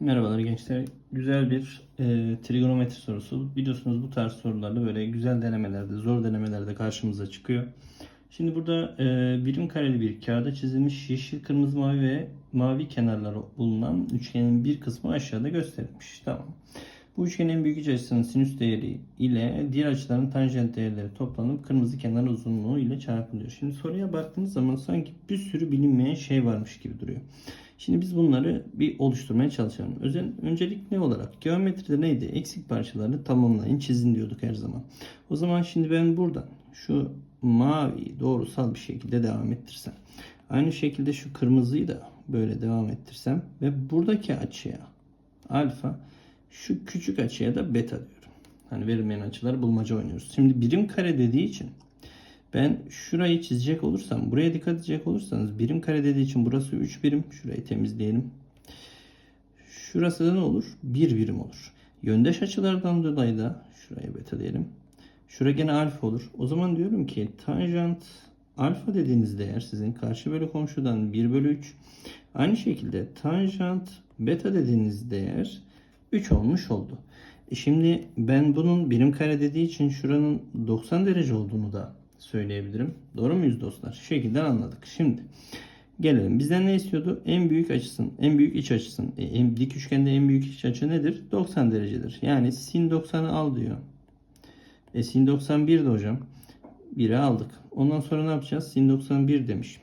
Merhabalar gençler. Güzel bir e, trigonometri sorusu. Biliyorsunuz bu tarz sorularda böyle güzel denemelerde, zor denemelerde karşımıza çıkıyor. Şimdi burada e, birim kareli bir kağıda çizilmiş yeşil, kırmızı, mavi ve mavi kenarları bulunan üçgenin bir kısmı aşağıda gösterilmiş. Tamam. Bu üçgenin en büyük iç açısının sinüs değeri ile diğer açıların tanjant değerleri toplanıp kırmızı kenar uzunluğu ile çarpılıyor. Şimdi soruya baktığınız zaman sanki bir sürü bilinmeyen şey varmış gibi duruyor. Şimdi biz bunları bir oluşturmaya çalışalım. Özel, öncelik ne olarak? Geometride neydi? Eksik parçalarını tamamlayın, çizin diyorduk her zaman. O zaman şimdi ben buradan şu mavi doğrusal bir şekilde devam ettirsem. Aynı şekilde şu kırmızıyı da böyle devam ettirsem ve buradaki açıya alfa şu küçük açıya da beta diyorum. Hani verilmeyen açıları bulmaca oynuyoruz. Şimdi birim kare dediği için ben şurayı çizecek olursam, buraya dikkat edecek olursanız birim kare dediği için burası 3 birim. Şurayı temizleyelim. Şurası da ne olur? 1 birim olur. Yöndeş açılardan dolayı da şuraya beta diyelim. Şura gene alfa olur. O zaman diyorum ki tanjant alfa dediğiniz değer sizin karşı bölü komşudan 1 bölü 3. Aynı şekilde tanjant beta dediğiniz değer 3 olmuş oldu. E şimdi ben bunun birim kare dediği için şuranın 90 derece olduğunu da söyleyebilirim. Doğru muyuz dostlar? Şu şekilde anladık. Şimdi gelelim. Bizden ne istiyordu? En büyük açısın, en büyük iç açısın. E, en, dik üçgende en büyük iç açı nedir? 90 derecedir. Yani sin 90'ı al diyor. E sin 91 de hocam. 1'e aldık. Ondan sonra ne yapacağız? Sin 91 demiş.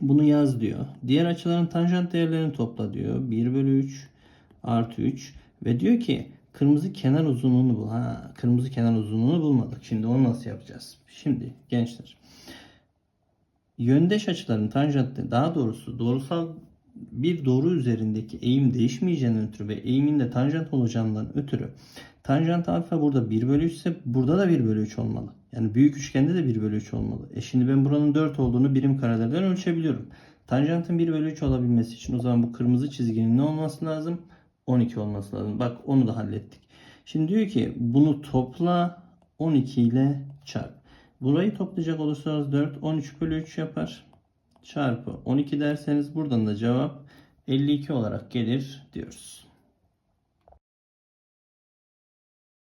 Bunu yaz diyor. Diğer açıların tanjant değerlerini topla diyor. 1 bölü 3 artı 3 ve diyor ki kırmızı kenar uzunluğunu bul. Ha, kırmızı kenar uzunluğunu bulmadık. Şimdi onu nasıl yapacağız? Şimdi gençler yöndeş açıların tanjant daha doğrusu doğrusal bir doğru üzerindeki eğim değişmeyeceğinden ötürü ve eğimin de tanjant olacağından ötürü tanjant alfa burada 1 bölü 3 ise burada da 1 bölü 3 olmalı. Yani büyük üçgende de 1 bölü 3 olmalı. E şimdi ben buranın 4 olduğunu birim karelerden ölçebiliyorum. Tanjantın 1 bölü 3 olabilmesi için o zaman bu kırmızı çizginin ne olması lazım? 12 olması lazım. Bak onu da hallettik. Şimdi diyor ki bunu topla 12 ile çarp. Burayı toplayacak olursanız 4 13 bölü 3 yapar. Çarpı 12 derseniz buradan da cevap 52 olarak gelir diyoruz.